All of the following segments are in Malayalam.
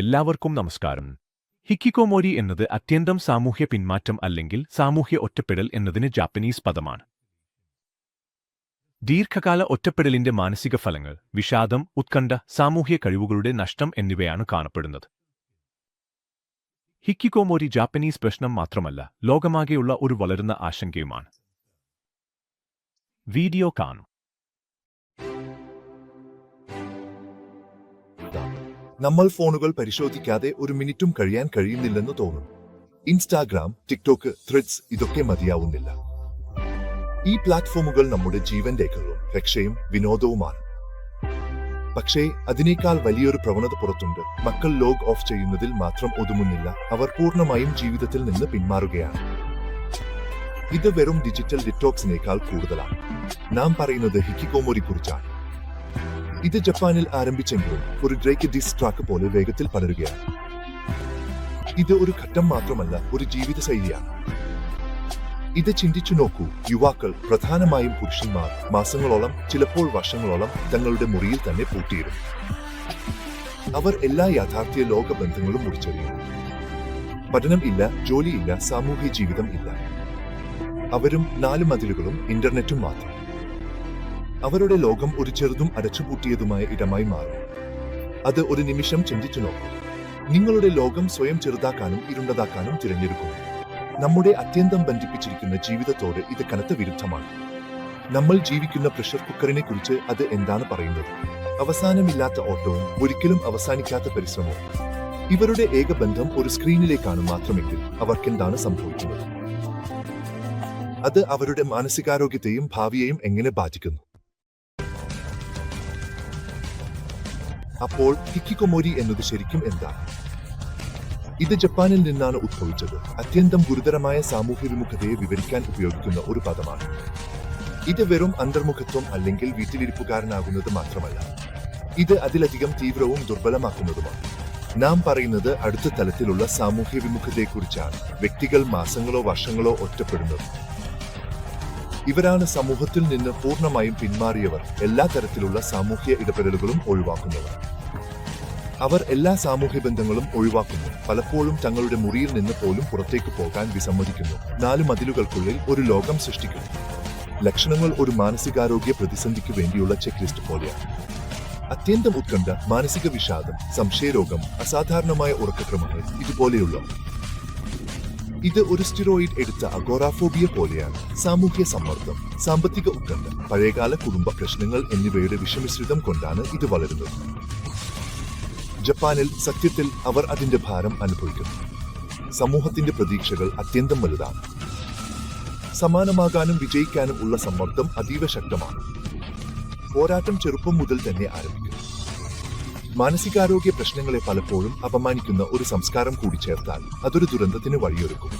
എല്ലാവർക്കും നമസ്കാരം. ഹിക്കിക്കോമോരി എന്നത് അത്യന്തം സാമൂഹ്യ പിന്മാറ്റം അല്ലെങ്കിൽ സാമൂഹ്യ ഒറ്റപ്പെടൽ എന്നതിന് ജാപ്പനീസ് പദമാണ്. ദീർഘകാല ഒറ്റപ്പെടലിന്റെ മാനസിക ഫലങ്ങൾ വിഷാദം ഉത്കണ്ഠ സാമൂഹ്യ കഴിവുകളുടെ നഷ്ടം എന്നിവയാണ് കാണപ്പെടുന്നത്. ഹിക്കിക്കോമോരി ജാപ്പനീസ് പ്രശ്നം മാത്രമല്ല ലോകമാകെയുള്ള ഒരു വളരുന്ന ആശങ്കയുമാണ്. വീഡിയോ കാണും. നമ്മൾ ഫോണുകൾ പരിശോധിക്കാതെ ഒരു മിനിറ്റും കഴിയാൻ കഴിയുന്നില്ലെന്ന് തോന്നും. ഇൻസ്റ്റാഗ്രാം ടിക്ടോക്ക് ത്രെഡ്സ് ഇതൊക്കെ മതിയാവുന്നില്ല. ഈ പ്ലാറ്റ്ഫോമുകൾ നമ്മുടെ ജീവൻ രേഖകളും രക്ഷയും വിനോദവുമാണ്. പക്ഷേ അതിനേക്കാൾ വലിയൊരു പ്രവണത പുറത്തുണ്ട്. മക്കൾ ലോഗ് ഓഫ് ചെയ്യുന്നതിൽ മാത്രം ഒതുങ്ങുന്നില്ല. അവർ പൂർണമായും ജീവിതത്തിൽ നിന്ന് പിന്മാറുകയാണ്. ഇത് വെറും ഡിജിറ്റൽ ഡിറ്റോക്സിനേക്കാൾ കൂടുതലാണ്. നാം പറയുന്നത് ഹിക്കിക്കോമോരി കുറിച്ചാണ് ഇത് ജപ്പാനിൽ ആരംഭിച്ചെങ്കിലും ഒരു ഡ്രേക്ക് ഡിസ് ട്രാക്ക് പോലെ വേഗത്തിൽ പടരുകയാണ്. ഇത് ഒരു ഘട്ടം മാത്രമല്ല ഒരു ജീവിത ശൈലിയാണ് ഇത് ചിന്തിച്ചു നോക്കൂ യുവാക്കൾ പ്രധാനമായും പുരുഷന്മാർ മാസങ്ങളോളം ചിലപ്പോൾ വർഷങ്ങളോളം തങ്ങളുടെ മുറിയിൽ തന്നെ പൂട്ടിയിടും. അവർ എല്ലാ യാഥാർത്ഥ്യ ലോക ബന്ധങ്ങളും മുറിച്ചെറിയും. പഠനം ഇല്ല ജോലിയില്ല സാമൂഹ്യ ജീവിതം ഇല്ല. അവരും നാല് മതിലുകളും ഇന്റർനെറ്റും മാത്രം. അവരുടെ ലോകം ഒരു ചെറുതും അടച്ചുപൂട്ടിയതുമായ ഇടമായി മാറും. അത് ഒരു നിമിഷം ചിന്തിച്ചു നോക്കും. നിങ്ങളുടെ ലോകം സ്വയം ചെറുതാക്കാനും ഇരുണ്ടതാക്കാനും തിരഞ്ഞെടുക്കും നമ്മുടെ അത്യന്തം ബന്ധിപ്പിച്ചിരിക്കുന്ന ജീവിതത്തോട് ഇത് കനത്ത വിരുദ്ധമാണ്. നമ്മൾ ജീവിക്കുന്ന പ്രഷർ കുക്കറിനെ കുറിച്ച് അത് എന്താണ് പറയുന്നത്? അവസാനമില്ലാത്ത ഓട്ടവും ഒരിക്കലും അവസാനിക്കാത്ത പരിശ്രമവും. ഇവരുടെ ഏക ബന്ധം ഒരു സ്ക്രീനിലേക്കാണ് മാത്രമെങ്കിൽ അവർക്കെന്താണ് സംഭവിക്കുന്നത്? അത് അവരുടെ മാനസികാരോഗ്യത്തെയും ഭാവിയെയും എങ്ങനെ ബാധിക്കുന്നു? അപ്പോൾ ഹിക്കിക്കൊമോരി എന്നത് ശരിക്കും എന്താണ് ഇത് ജപ്പാനിൽ നിന്നാണ് ഉദ്ഭവിച്ചത് അത്യന്തം ഗുരുതരമായ സാമൂഹ്യ വിമുഖതയെ വിവരിക്കാൻ ഉപയോഗിക്കുന്ന ഒരു പദമാണ്. ഇത് വെറും അന്തർമുഖത്വം അല്ലെങ്കിൽ വീട്ടിലിരിപ്പുകാരനാകുന്നത് മാത്രമല്ല. ഇത് അതിലധികം തീവ്രവും ദുർബലമാക്കുന്നതുമാണ്. നാം പറയുന്നത് അടുത്ത തലത്തിലുള്ള സാമൂഹ്യ വിമുഖതയെക്കുറിച്ചാണ് വ്യക്തികൾ മാസങ്ങളോ വർഷങ്ങളോ ഒറ്റപ്പെടുന്നത്. ഇവരാണ് സമൂഹത്തിൽ നിന്ന് പൂർണമായും പിന്മാറിയവർ എല്ലാ തരത്തിലുള്ള സാമൂഹ്യ ഇടപെടലുകളും ഒഴിവാക്കുന്നവർ. അവർ എല്ലാ സാമൂഹ്യ ബന്ധങ്ങളും ഒഴിവാക്കുന്നു. പലപ്പോഴും തങ്ങളുടെ മുറിയിൽ നിന്ന് പോലും പുറത്തേക്ക് പോകാൻ വിസമ്മതിക്കുന്നു. നാല് മതിലുകൾക്കുള്ളിൽ ഒരു ലോകം സൃഷ്ടിക്കുന്നു. ലക്ഷണങ്ങൾ ഒരു മാനസികാരോഗ്യ പ്രതിസന്ധിക്ക് വേണ്ടിയുള്ള ചെക്ക് ലിസ്റ്റ് പോലെയാണ്. അത്യന്തം ഉത്കണ്ഠ മാനസിക വിഷാദം സംശയരോഗം അസാധാരണമായ ഉറക്കക്രമങ്ങൾ ഇതുപോലെയുള്ള ഇത് ഒരു സ്റ്റിറോയിഡ് എടുത്ത അഗോറാഫോബിയ പോലെയാണ്. സാമൂഹ്യ സമ്മർദ്ദം സാമ്പത്തിക ഉത്കണ്ഠ പഴയകാല കുടുംബ പ്രശ്നങ്ങൾ എന്നിവയുടെ വിഷമിശ്രിതം കൊണ്ടാണ് ഇത് വളരുന്നത്. ജപ്പാനിൽ സത്യത്തിൽ അവർ അതിന്റെ ഭാരം അനുഭവിക്കുന്നു. സമൂഹത്തിന്റെ പ്രതീക്ഷകൾ അത്യന്തം വലുതാണ്. സമാനമാകാനും വിജയിക്കാനും ഉള്ള സമ്മർദ്ദം അതീവ ശക്തമാണ്. പോരാട്ടം ചെറുപ്പം മുതൽ തന്നെ ആരംഭിക്കുന്നു. മാനസികാരോഗ്യ പ്രശ്നങ്ങളെ പലപ്പോഴും അപമാനിക്കുന്ന ഒരു സംസ്കാരം കൂടി ചേർത്താൽ അതൊരു ദുരന്തത്തിന് വഴിയൊരുക്കും.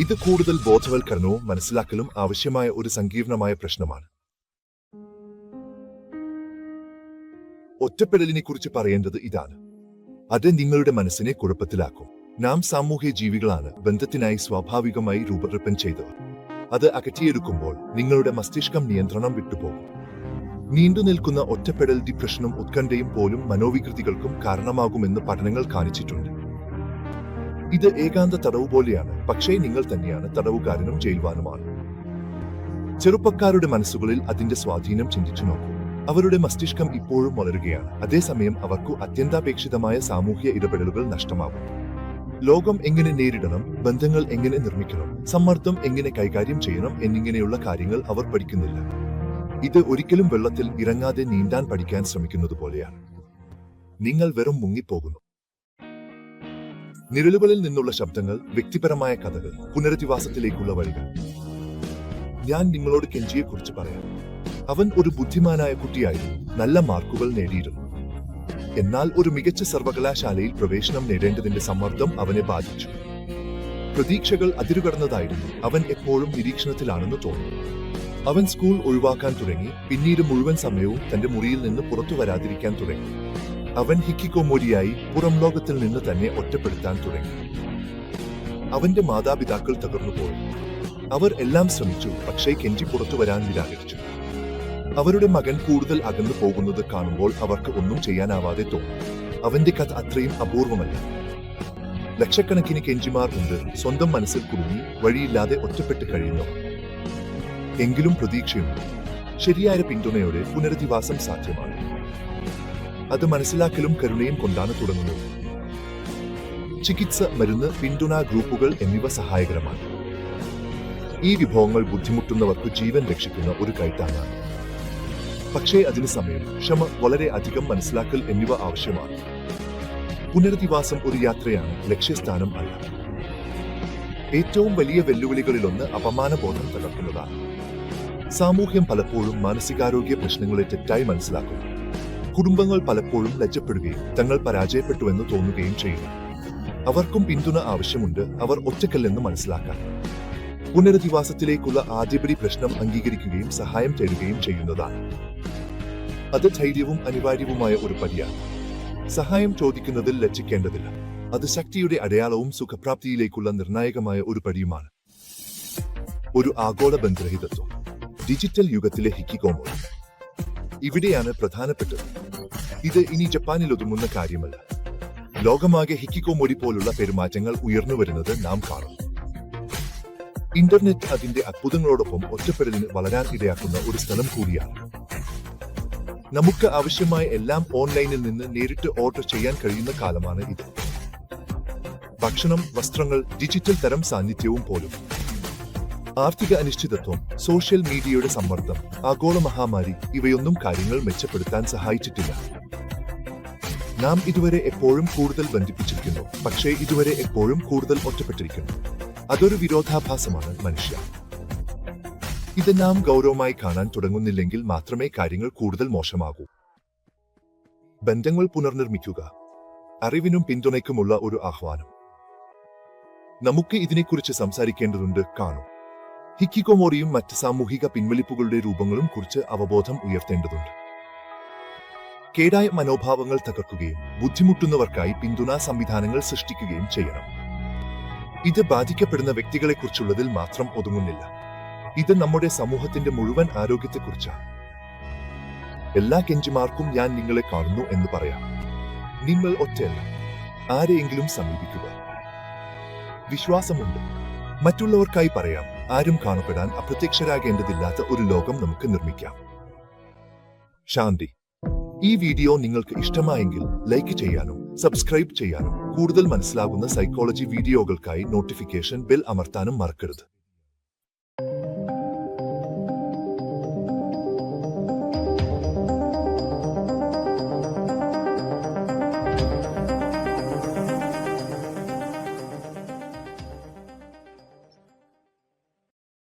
ഇത് കൂടുതൽ ബോധവൽക്കരണവും മനസ്സിലാക്കലും ആവശ്യമായ ഒരു സങ്കീർണമായ പ്രശ്നമാണ്. ഒറ്റപ്പെടലിനെ കുറിച്ച് പറയേണ്ടത് ഇതാണ്. അത് നിങ്ങളുടെ മനസ്സിനെ കുഴപ്പത്തിലാക്കും. നാം സാമൂഹ്യ ജീവികളാണ്. ബന്ധത്തിനായി സ്വാഭാവികമായി രൂപകൽപ്പന ചെയ്തവർ. അത് അകറ്റിയെടുക്കുമ്പോൾ നിങ്ങളുടെ മസ്തിഷ്കം നിയന്ത്രണം വിട്ടുപോകും. നീണ്ടു നിൽക്കുന്ന ഒറ്റപ്പെടൽ ഡിപ്രഷനും ഉത്കണ്ഠയും പോലും മനോവികൃതികൾക്കും കാരണമാകുമെന്ന് പഠനങ്ങൾ കാണിച്ചിട്ടുണ്ട്. ഇത് ഏകാന്ത തടവ് പോലെയാണ് പക്ഷേ നിങ്ങൾ തന്നെയാണ് തടവുകാരനും ജയിൽവാനുമാണ്. ചെറുപ്പക്കാരുടെ മനസ്സുകളിൽ അതിന്റെ സ്വാധീനം ചിന്തിച്ചു നോക്കൂ. അവരുടെ മസ്തിഷ്കം ഇപ്പോഴും വളരുകയാണ്. അതേസമയം അവർക്കു അത്യന്താപേക്ഷിതമായ സാമൂഹ്യ ഇടപെടലുകൾ നഷ്ടമാകും. ലോകം എങ്ങനെ നേരിടണം ബന്ധങ്ങൾ എങ്ങനെ നിർമ്മിക്കണം സമ്മർദ്ദം എങ്ങനെ കൈകാര്യം ചെയ്യണം എന്നിങ്ങനെയുള്ള കാര്യങ്ങൾ അവർ പഠിക്കുന്നില്ല. ഇത് ഒരിക്കലും വെള്ളത്തിൽ ഇറങ്ങാതെ നീന്താൻ പഠിക്കാൻ ശ്രമിക്കുന്നത് പോലെയാണ്. നിങ്ങൾ വെറും മുങ്ങിപ്പോകുന്നു. നിഴലുകളിൽ നിന്നുള്ള ശബ്ദങ്ങൾ വ്യക്തിപരമായ കഥകൾ പുനരധിവാസത്തിലേക്കുള്ള വഴികൾ. ഞാൻ നിങ്ങളോട് കെഞ്ചിയെക്കുറിച്ച് പറയാം. അവൻ ഒരു ബുദ്ധിമാനായ കുട്ടിയായിരുന്നു. നല്ല മാർക്കുകൾ നേടിയിരുന്നു. എന്നാൽ ഒരു മികച്ച സർവകലാശാലയിൽ പ്രവേശനം നേടേണ്ടതിന്റെ സമ്മർദ്ദം അവനെ ബാധിച്ചു. പ്രതീക്ഷകൾ അതിരുകടന്നതായിരുന്നു. അവൻ എപ്പോഴും നിരീക്ഷണത്തിലാണെന്ന് തോന്നുന്നു അവൻ സ്കൂൾ ഒഴിവാക്കാൻ തുടങ്ങി. പിന്നീട് മുഴുവൻ സമയവും തന്റെ മുറിയിൽ നിന്ന് പുറത്തു വരാതിരിക്കാൻ തുടങ്ങി. അവൻ ഹിക്കിക്കോമോരിയായി പുറം ലോകത്തിൽ നിന്ന് തന്നെ ഒറ്റപ്പെടുത്താൻ തുടങ്ങി. അവന്റെ മാതാപിതാക്കൾ തകർന്നുപോയി അവർ എല്ലാം ശ്രമിച്ചു പക്ഷേ കെഞ്ചി പുറത്തു വരാൻ നിരാകരിച്ചു. അവരുടെ മകൻ കൂടുതൽ അകന്നു പോകുന്നത് കാണുമ്പോൾ അവർക്ക് ഒന്നും ചെയ്യാനാവാതെ തോന്നി. അവന്റെ കഥ അത്രയും അപൂർവമല്ല. ലക്ഷക്കണക്കിന് കെഞ്ചിമാർ ഉണ്ട് സ്വന്തം മനസ്സിൽ കുടുങ്ങി വഴിയില്ലാതെ ഒറ്റപ്പെട്ട് കഴിയുന്നവർ. എങ്കിലും പ്രതീക്ഷയുണ്ട്. ശരിയായ പിന്തുണയോടെ പുനരധിവാസം സാധ്യമാണ്. അത് മനസ്സിലാക്കലും കരുണയും കൊണ്ടാണ് തുടങ്ങുന്നത്. ചികിത്സ മരുന്ന് പിന്തുണ ഗ്രൂപ്പുകൾ എന്നിവ സഹായകരമാണ്. ഈ വിഭവങ്ങൾ ബുദ്ധിമുട്ടുന്നവർക്ക് ജീവൻ രക്ഷിക്കുന്ന ഒരു കൈത്താങ്ങാണ്. പക്ഷേ അതിന് സമയം ക്ഷമ വളരെ അധികം മനസ്സിലാക്കൽ എന്നിവ ആവശ്യമാണ്. പുനരധിവാസം ഒരു യാത്രയാണ് ലക്ഷ്യസ്ഥാനം അല്ല. ഏറ്റവും വലിയ വെല്ലുവിളികളിലൊന്ന് അപമാനബോധം തകർക്കുന്നതാണ്. സാമൂഹ്യം പലപ്പോഴും മാനസികാരോഗ്യ പ്രശ്നങ്ങളെ തെറ്റായി മനസ്സിലാക്കുന്നു. കുടുംബങ്ങൾ പലപ്പോഴും ലജ്ജപ്പെടുകയും തങ്ങൾ പരാജയപ്പെട്ടുവെന്ന് തോന്നുകയും ചെയ്യുന്നു. അവർക്കും പിന്തുണ ആവശ്യമുണ്ട് അവർ ഒറ്റക്കല്ലെന്ന് മനസ്സിലാക്കാൻ. പുനരധിവാസത്തിലേക്കുള്ള ആദ്യപടി പ്രശ്നം അംഗീകരിക്കുകയും സഹായം തേടുകയും ചെയ്യുന്നതാണ്. അത് ധൈര്യവും അനിവാര്യവുമായ ഒരു പടിയാണ്. സഹായം ചോദിക്കുന്നതിൽ ലജ്ജിക്കേണ്ടതില്ല. അത് ശക്തിയുടെ അടയാളവും സുഖപ്രാപ്തിയിലേക്കുള്ള നിർണായകമായ ഒരു പടിയുമാണ്. ഒരു ആഗോള ബന്ധരഹിതത്വം. ഡിജിറ്റൽ യുഗത്തിലെ ഹിക്കിക്കോമോ ഇവിടെയാണ് പ്രധാനപ്പെട്ടത്. ഇത് ഇനി ജപ്പാനിൽ ഒതുങ്ങുന്ന കാര്യമല്ല. ലോകമാകെ ഹിക്കിക്കോമൊടി പോലുള്ള പെരുമാറ്റങ്ങൾ ഉയർന്നു വരുന്നത് നാം കാണും. ഇന്റർനെറ്റ് അതിന്റെ അത്ഭുതങ്ങളോടൊപ്പം ഒറ്റപ്പെടലിന് വളരാൻ ഇടയാക്കുന്ന ഒരു സ്ഥലം കൂടിയാണ്. നമുക്ക് ആവശ്യമായ എല്ലാം ഓൺലൈനിൽ നിന്ന് നേരിട്ട് ഓർഡർ ചെയ്യാൻ കഴിയുന്ന കാലമാണ് ഇത്. ഭക്ഷണം വസ്ത്രങ്ങൾ ഡിജിറ്റൽ തരം സാന്നിധ്യവും പോലും. ആർത്ഥിക അനിശ്ചിതത്വം സോഷ്യൽ മീഡിയയുടെ സമ്മർദ്ദം ആഗോള മഹാമാരി ഇവയൊന്നും കാര്യങ്ങൾ മെച്ചപ്പെടുത്താൻ സഹായിച്ചിട്ടില്ല. നാം ഇതുവരെ എപ്പോഴും കൂടുതൽ ബന്ധിപ്പിച്ചിരിക്കുന്നു പക്ഷേ ഇതുവരെ എപ്പോഴും കൂടുതൽ ഒറ്റപ്പെട്ടിരിക്കുന്നു. അതൊരു വിരോധാഭാസമാണ് മനുഷ്യ. ഇത് നാം ഗൗരവമായി കാണാൻ തുടങ്ങുന്നില്ലെങ്കിൽ മാത്രമേ കാര്യങ്ങൾ കൂടുതൽ മോശമാകൂ. ബന്ധങ്ങൾ പുനർനിർമ്മിക്കുക അറിവിനും പിന്തുണയ്ക്കുമുള്ള ഒരു ആഹ്വാനം. നമുക്ക് ഇതിനെക്കുറിച്ച് സംസാരിക്കേണ്ടതുണ്ട് കാണൂ. ഹിക്കിക്കൊമോറിയും മറ്റ് സാമൂഹിക പിൻവലിപ്പുകളുടെ രൂപങ്ങളും കുറിച്ച് അവബോധം ഉയർത്തേണ്ടതുണ്ട്. കേടായ മനോഭാവങ്ങൾ തകർക്കുകയും ബുദ്ധിമുട്ടുന്നവർക്കായി പിന്തുണാ സംവിധാനങ്ങൾ സൃഷ്ടിക്കുകയും ചെയ്യണം. ഇത് ബാധിക്കപ്പെടുന്ന വ്യക്തികളെക്കുറിച്ചുള്ളതിൽ മാത്രം ഒതുങ്ങുന്നില്ല. ഇത് നമ്മുടെ സമൂഹത്തിന്റെ മുഴുവൻ ആരോഗ്യത്തെക്കുറിച്ചാണ്. എല്ലാ കെഞ്ചിമാർക്കും ഞാൻ നിങ്ങളെ കാണുന്നു എന്ന് പറയാം. നിങ്ങൾ ഒറ്റയല്ല. ആരെയെങ്കിലും സമീപിക്കുക. വിശ്വാസമുണ്ട്. മറ്റുള്ളവർക്കായി പറയാം. ആരും കാണപ്പെടാൻ അപ്രത്യക്ഷരാകേണ്ടതില്ലാത്ത ഒരു ലോകം നമുക്ക് നിർമ്മിക്കാം. ശാന്തി ഈ വീഡിയോ നിങ്ങൾക്ക് ഇഷ്ടമായെങ്കിൽ ലൈക്ക് ചെയ്യാനും സബ്സ്ക്രൈബ് ചെയ്യാനും കൂടുതൽ മനസ്സിലാകുന്ന സൈക്കോളജി വീഡിയോകൾക്കായി നോട്ടിഫിക്കേഷൻ ബെൽ അമർത്താനും മറക്കരുത്.